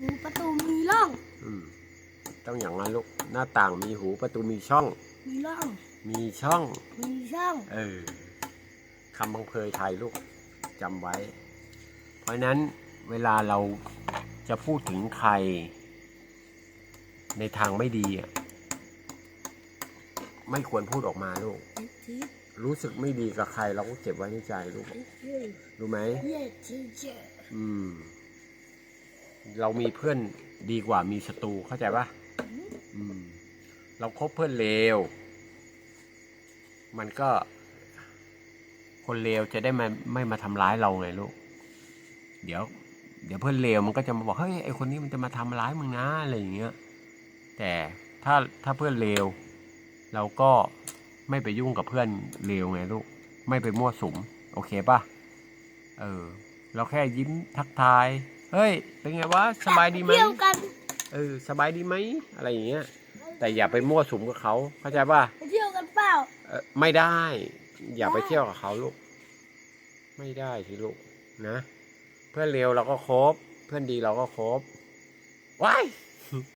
หูประตูมีร่อง อืมต้องอย่างนั้นลูกหน้าต่างมีหูประตูมีช่อง มีร่อง มีช่อง มีช่อง เออคำบังเพยไทยลูกจำไว้ เพราะฉะนั้นเวลาเราจะพูดถึงใคร ในทางไม่ดีอะไม่ควรพูดออกมาลูกเอ็ดทีรู้สึกไม่ดีกับใครเราก็เก็บไว้ในใจลูกเอ็ดทีรู้ไหมเย็ดทีเจอืม เรามีเพื่อนดีกว่ามีศัตรูเข้าใจปะอืม เราคบเพื่อนเลว มันก็ คนเลวจะได้ไม่ไม่มาทำร้ายเราไงลูก เดี๋ยว เดี๋ยวเพื่อนเลวมันก็จะมาบอกเฮ้ยไอคนนี้มันจะมาทำร้ายมึงนะอะไรอย่างเงี้ย แต่ถ้าถ้าเพื่อนเลวเราก็ไม่ไปยุ่งกับเพื่อนเลวไงลูก ไม่ไปมั่วสุม โอเคปะเออ เราแค่ยิ้มทักทาย เฮ้ย เป็นไงวะ สบายดีไหม เที่ยวกันเออ สบายดีไหม อะไรอย่างเงี้ย แต่อย่าไปมั่วสุมกับเขา เข้าใจป่ะไปเที่ยวกันเปล่าเออไม่ได้ อย่าไปได้เที่ยวกับเขาลูก ไม่ได้สิลูก นะ เพื่อนเลวเราก็คบ เพื่อนดีเราก็คบว้าย